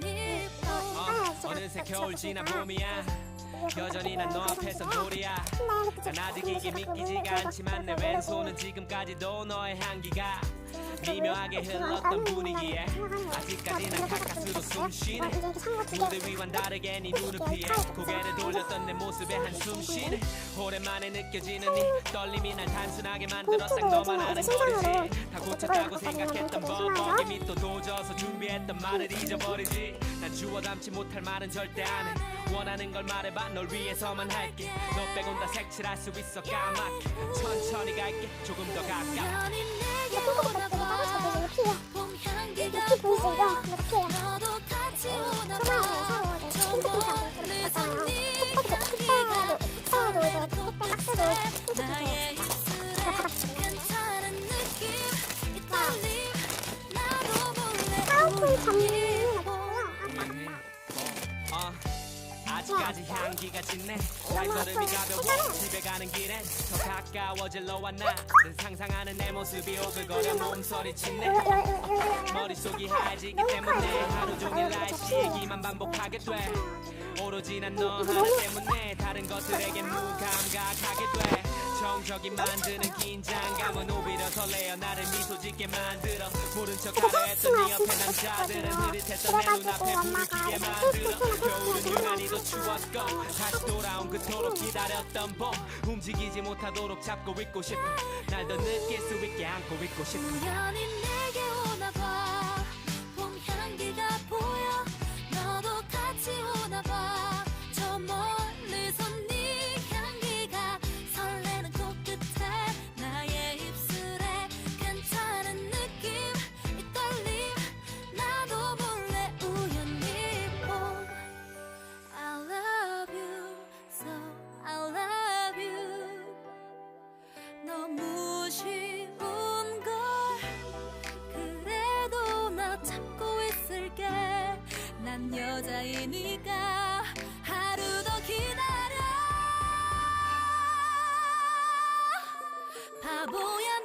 네 어느새 겨울 지나 봄이야. 여전히 난 너 앞에서 돌이야. 난 아직 이게 믿기지가 않지만 내 왼손은 지금까지도 너의 향기가 미묘하게 흘렀던 분위기에 아직까지 난 가까스로 숨 쉬네. 무대 위와는 다르게 네 눈을 피해 고개를 돌렸던 내 모습에 한숨 쉬네. 오랜만에 느껴지는 네 떨림이 날 단순하게 만들어 딱 너만 아는 거리지. 다 고쳤다고 생각했던 뻔뻔히 밑도 도져서 준비했던 말을 잊어버리지. 난 주워 담지 못할 말은 절대 안해. 원하는 걸 말해봐 널 위해서만 할게 너 빼곤 다 색칠할 수 있어 까맣게 천천히 갈게 조금 더봐 따뜻하고 되게 피해 봄 향기가 이렇게 이렇게 핑크핑크하고 이렇게 네 톡톡도 톡톡도 톡톡도 이제 톡톡 박스도 떨림 나도 몰래 파워풀 우연 아직까지 향기가 짙네 발걸음이 가벼워 집에 가는 길엔 더 가까워질 너와 나는 상상하는 내 모습이 오글거려 몸소리 치네 머릿속이 하얘지기 때문에 하루 종일 날씨 얘기만 반복하게 돼. 오로지 난 너 하나 때문에 다른 것들에게 무감각하게 돼 정적이 만드는 긴장감은 오히려 설레어 나를 미소 짓게 만들어. 모른 척 하려 했던 네 옆에 남자들은 흐릿했던 내 눈앞에 불기게 만들어. 겨울은 유난히 더 추웠고 다시 돌아온 그토록 기다렸던 봄 움직이지 못하도록 잡고 있고 싶어. 날 더 느낄 수 있게 안고 있고 싶어. 우연히 내게 오나 봐. 향기가 보여. 너도 같이 오나 봐저 멀리서 여자이니까 하루 더 기다려. 바보야.